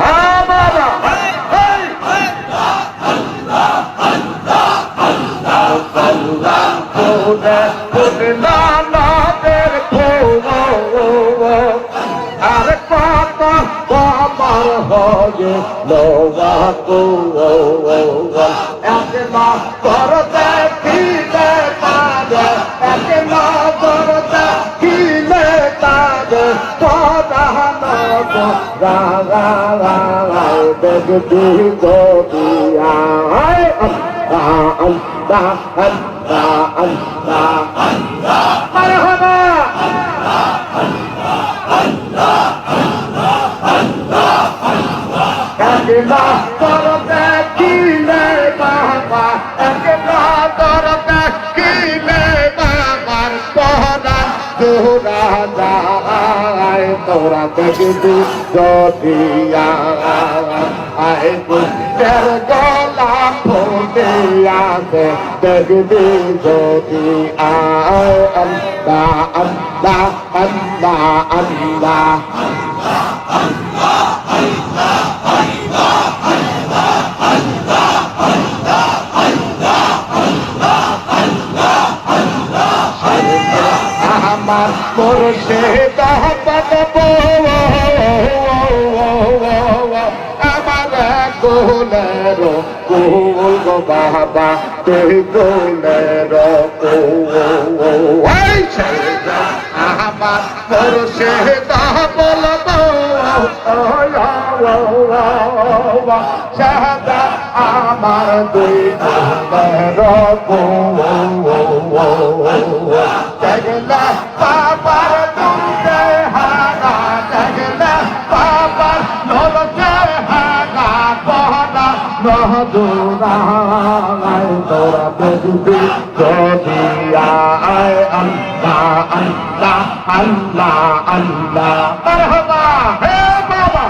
হ্যাঁ বাবা ফুলে ফুটলা নাদের ফুল আর কত কমর হয়ে লোয়া কুল রা রা রা রা দেখবি গদিয়া আল্লাহ আল্লাহ আল্লাহ আল্লাহ আল্লাহ মারহাবা একলা করতে কিলে তোরা দেখবি যদি আয় বুঝের গলা ফুটে আসে দেখবি যদি আয় আল্লাহ আল্লাহ আল্লাহ আল্লাহ আমার পরশে দহপদ আমার কোলের কুল গো বাবা তুই কোলের আমার পরশে দহপল সাদা আমার দুই কোলের দেখলা নহদুরাই তোরা দেখবি যদি আয় আল্লাহ আল্লাহ। আল্লাহ আল্লাহ হে বাবা।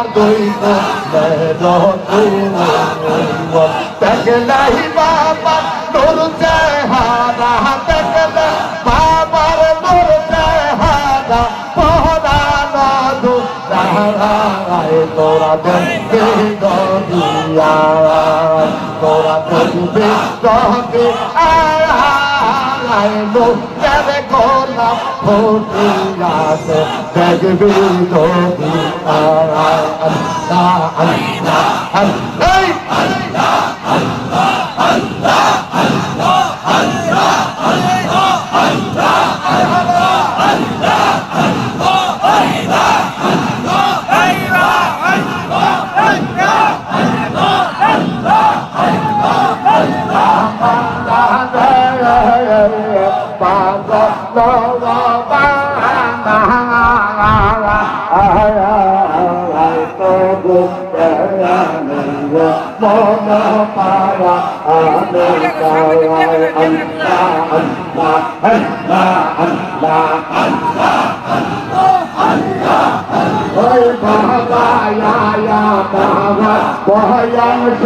আমার দুই দেখলাই বাবা তোর চেহারা দেখলে বাবার তোর চেহারা পহরানো দুরাই তোরা দেখবি গদিয়া তোরা দেখবি গদি আয় কলা গোলাপ আছে দেখবি তো আল্লাহ আল্লাহ আল্লাহ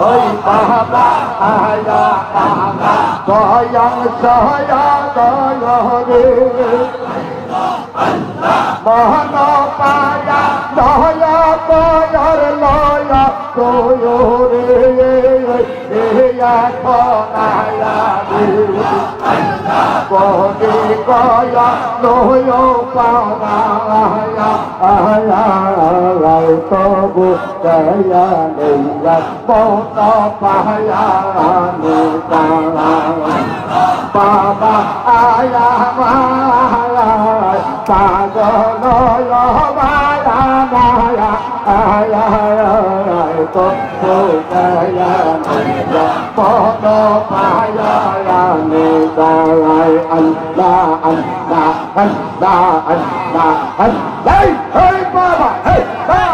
ওই পাহাবা আহায়া পাহাবা। দয়াং সহায়া দয়রে মহন পায়া দয়া দয়ার লয়া তোয়রে এ আয়া কবে কয়া নয় পাহায়া তবু কয়া নইয়া পত পাহায়া বাবা আয়া মায়া সাগর মায়া Hey, hey, Baba! Hey, Baba!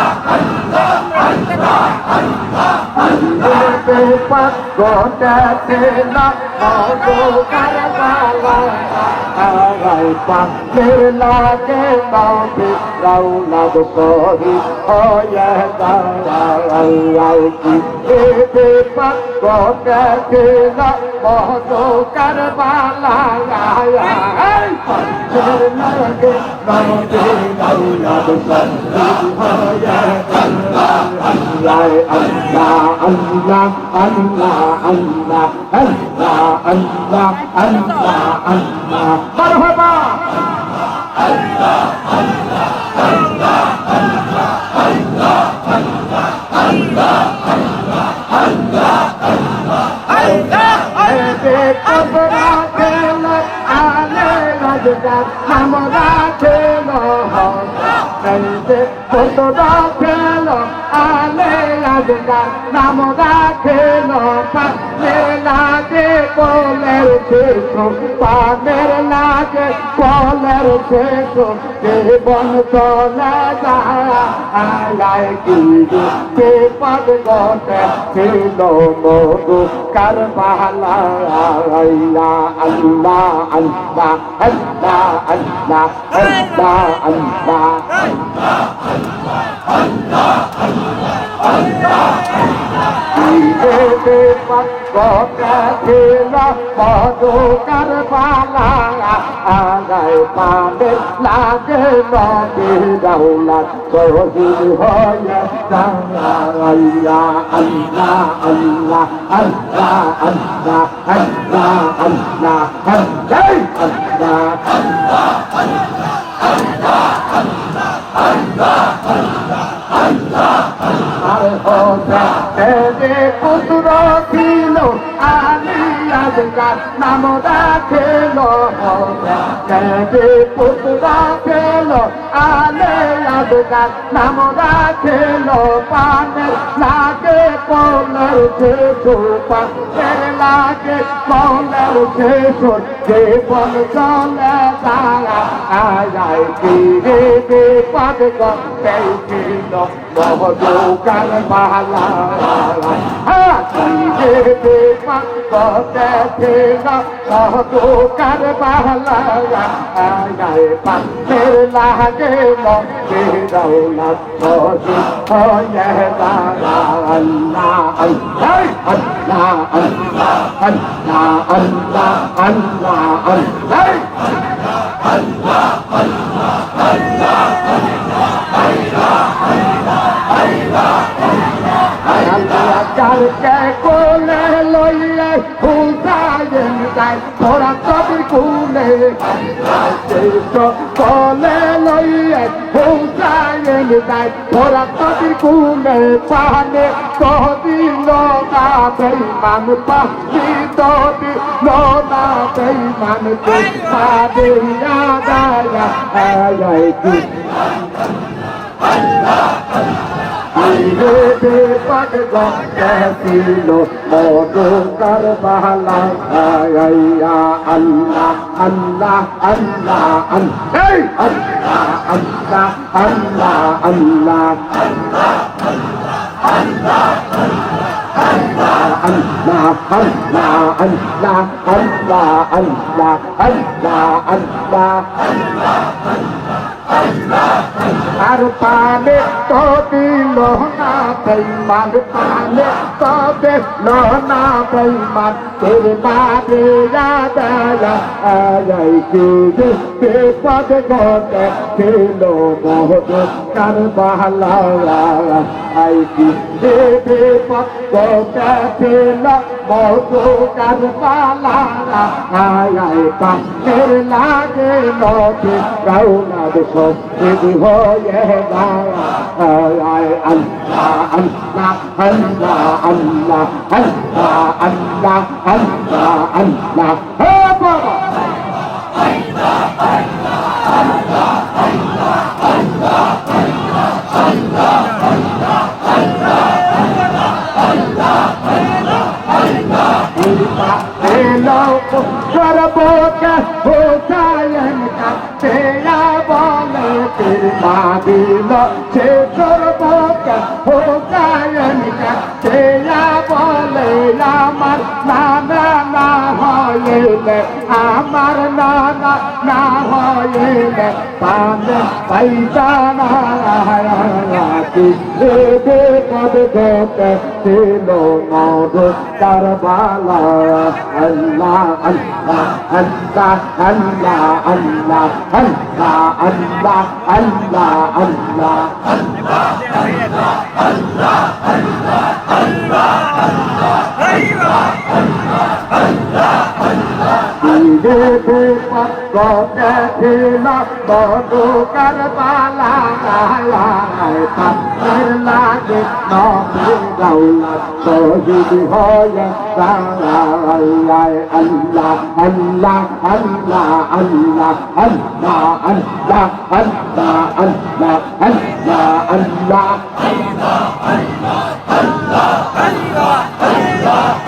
কাছে পাত গোটাতে না মাগো কারবালা আরাই পাতে লাগে নাও বিরাও নাদ করি হয়ে দাঁড়াও কি এবে পাত গোটাতে না মাগো কারবালা লাগে নাও বিরাও নাদ করি হয়ে আমরা ছিল কতটা আজকাল নাম রাখেল পানে লাগে কলের শেষ, পানের লাগে কলের শেষ। জীবন চলে যায় কি কে পদ গটে ছিল মধু কারবালা আল্লাহ আল্লাহ আল্লাহ আল্লাহ আল্লাহ আল্লাহ আল্লাহ কারবালা আগায় পাবে লাগে নদী দৌলত শহীদ হয়ে আল্লাহ আল্লাহ আল্লাহ আল্লাহ আল্লাহ আল্লাহ আল্লাহ আল্লাহ আল্লাহ আর তার নাম রাখেল পুত রাখেল আলে আদগার নাম রাখেল পানে লাগে কৌলের যে পানের লাগে কৌলের যে যে বল চলে তারা আয় ফিরে দে পাবে গল্পেল মহদোকান বালা ফিরে দে পাবেল মহদোকান বালা আয় পাবের লাগে মৌলাত আল্লাহ আল্লাহ আল্লাহ আল্লাহ আল্লাহ আল্লাহ আল্লাহ কালকে কোলে লইলে হুসাইন গাই তোরা কবি নাই। তোরা তোদের কুলে পানে তোদিল না বেইমান পাখি তোদিল না বেইমান পাদে দাদা আলাই কি আল্লাহ আল্লাহ পাগ গেছিল মধু কর বালা আয়া আল্লাহ আল্লাহ আল্লাহ আল্লাহ এই আল্লাহ আল্লাহ আল্লাহ আল্লাহ আল্লাহ আল্লাহ আল্লাহ আল্লাহ আল্লাহ আল্লাহ আল্লাহ আর পাবে তবে লোহনা প্রেমার পাবে তবে লোহনা প্রেমার তোর বাবে রাজাই কে সে পদ গতে কার বাহালা আই কি দেবে পদ কার বাহালা আয় পাশের লাগে লোকে কাউনা হয়ে আল্লাহ আল্লাহ আল্লাহ আল্লাহ হে বাবা সর্বকে কাছে করব ও গায়নিকা সেয়া বলে আমার নানা না হয়ে আমার নানা না হয়ে পাবে পয়সা না রাখি দেবে পদ গত ছিল নদ কারবালা আল্লাহ আল্লাহ আল্লাহ আল্লাহ আল্লাহ আল্লাহ আল্লাহ আল্লাহ আল্লাহ মধুকর বালা পাত্রের লাগে নবী গৌলা শহীদ হয়ে আল্লাহ আল্লাহ আল্লাহ আল্লাহ আল্লাহ আল্লাহ আল্লাহ আল্লাহ আল্লাহ আল্লাহ Allah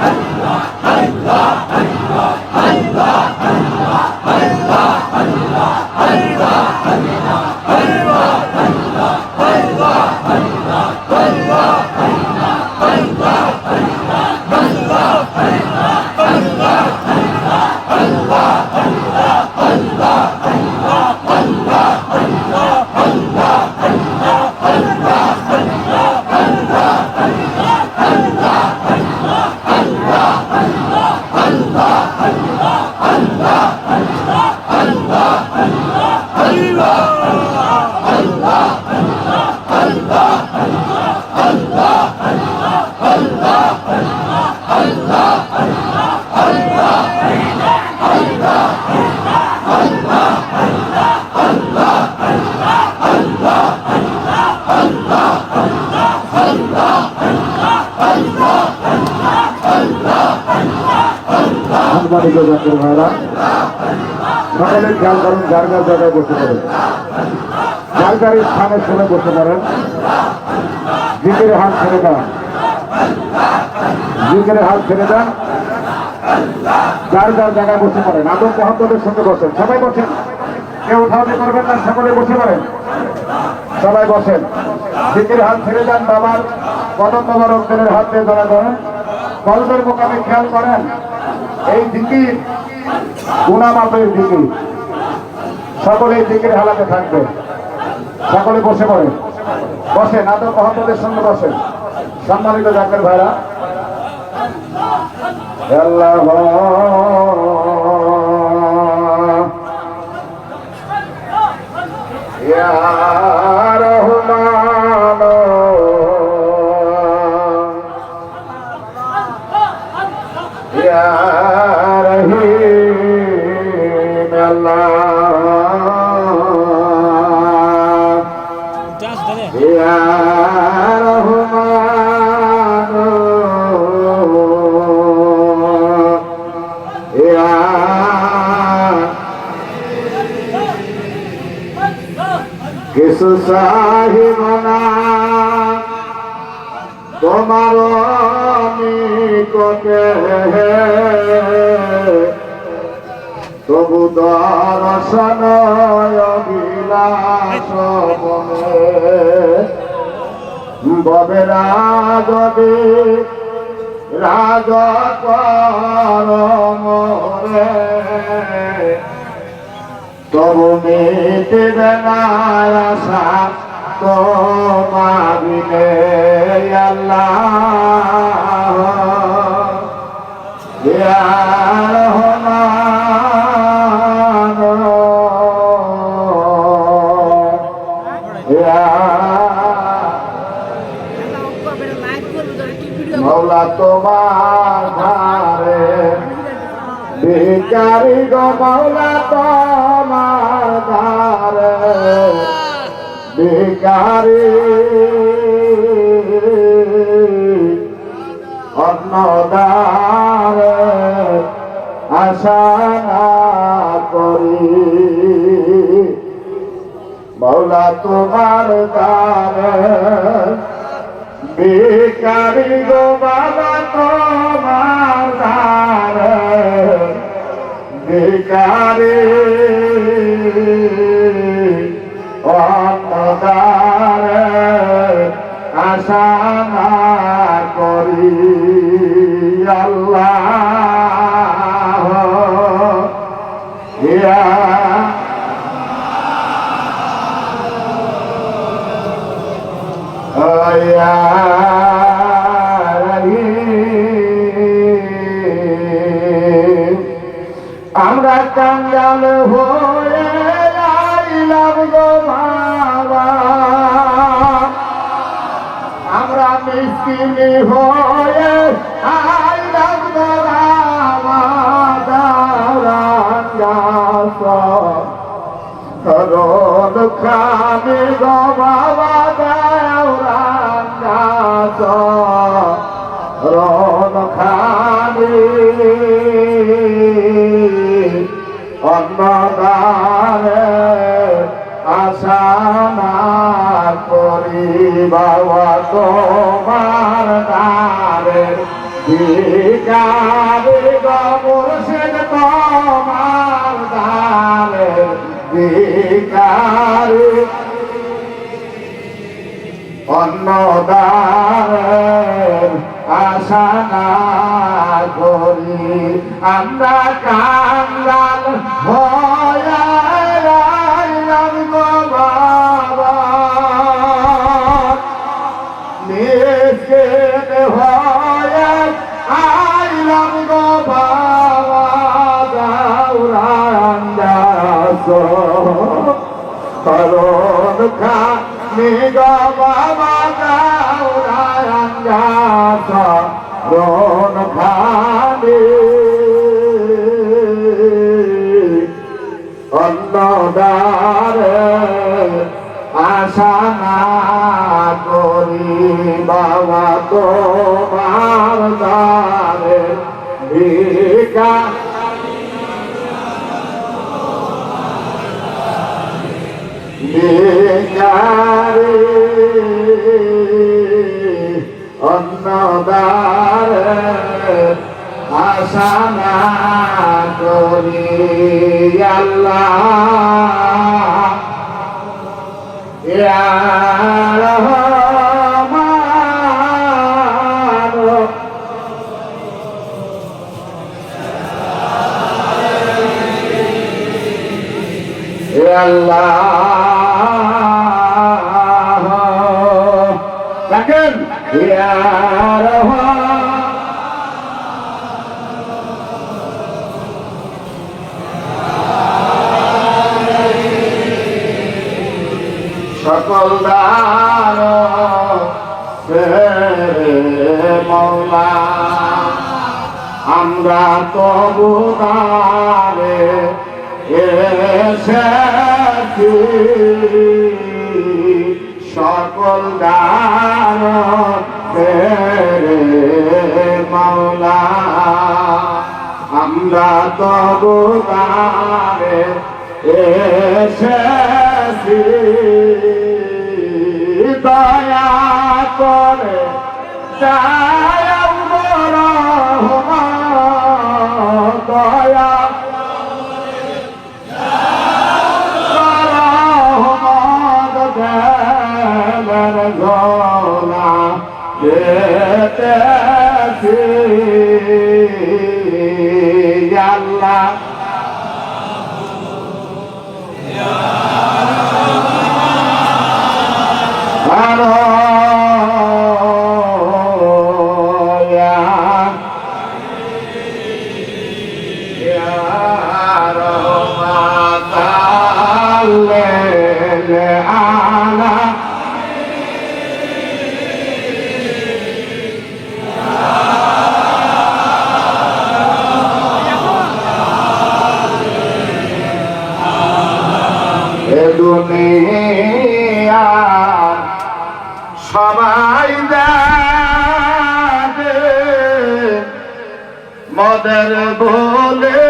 সম্মানিত জাতির ভাইরা সকলে খেয়াল করুন, যার যার জায়গায় বসে পড়েন যার যার স্থানে শুনে বসে পড়েন। জিকের হাত ছেড়ে দেন। জিকের হাত ছেড়ে দেন। যার যার জায়গায় বসে পড়েন। আদম মহম্মদের সঙ্গে বসেন। সবাই বসেন। কেউ উঠাউটি করবেন না, সকলে বসে পড়েন। সবাই বসেন। জিকের হাত ছেড়ে দেন বাবার। কদম বাবার অক্টের হাত দিয়ে ধরা করেন কলবের মোকামে খেয়াল করেন। এই দিকির গুণামাপের দিকির সকলে এই দিকের হালাতে থাকবে। সকলে বসে পড়ে। বসেন আদর মহম্মদের সঙ্গে বসেন সম্মানিত জাকের ভাইরা। ইয়া কিছু সাহিব না তোমার নিকটে তবু দর্শন মনে। ববে রাগবে রাগ কর মরে তবু মিটবে না আশা আল্লাহ। মৌলা তোমার ধারে। ভিকারি গো মৌলা তোমার ধারে ভিকারি অন্নদারে আশা না করি। মৌলা তোমার দ্বারে ভিকারি গো বাবা তোমার দ্বারে। ভিকারি অন্নদারে আশা না করি আল্লাহ। ইয়া আমরা কাঙ্গাল হয়ে আইলাম গো বাবা। আমরা মিসকিনি হয়ে আইলাম গো বাবা। গাছ রোদ খানি গো বাবা বাবা তোমার দারে ভিকারি সে তোমার দারে ভিকারি অন্নদারের আশা না করি আমরা কাঙ্গাল করুন খানি গো বাবা করুন খানি অন্নদারে আশা না করি বাবা তোমার দারে ভিকা ভিকারি অন্নদারে আশা না করি আল্লাহ। ইয়া সকল দান মৌলা। আমরা তবু দারে এসেছি। সকল দান মাওলা আমরা তবু দারে এসেছি। দয়া করে দয়া দয়া দুনিয়া সবাই যাবে মদের বলে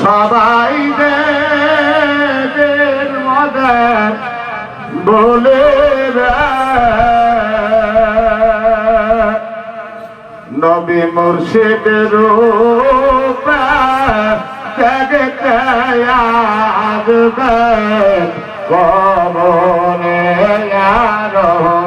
সবাই দেবের মদের বলে নবী মুর্শিদ রূপ কবনে রহমা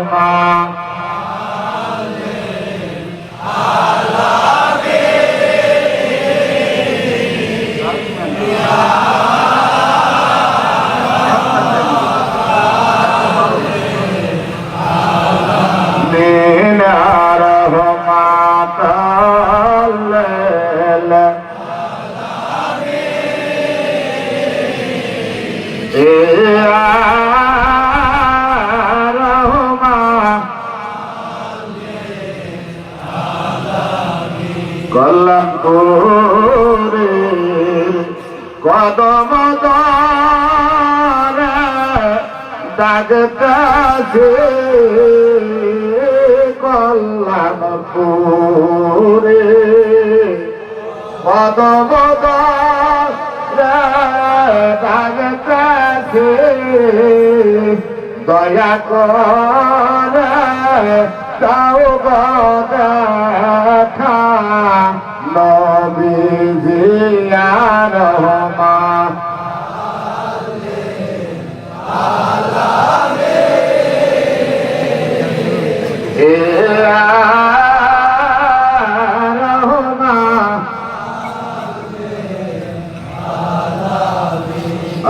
কদম দরে দাগতাছে দয়া করে তাও দেখা নবীজিয়া রহমা। এ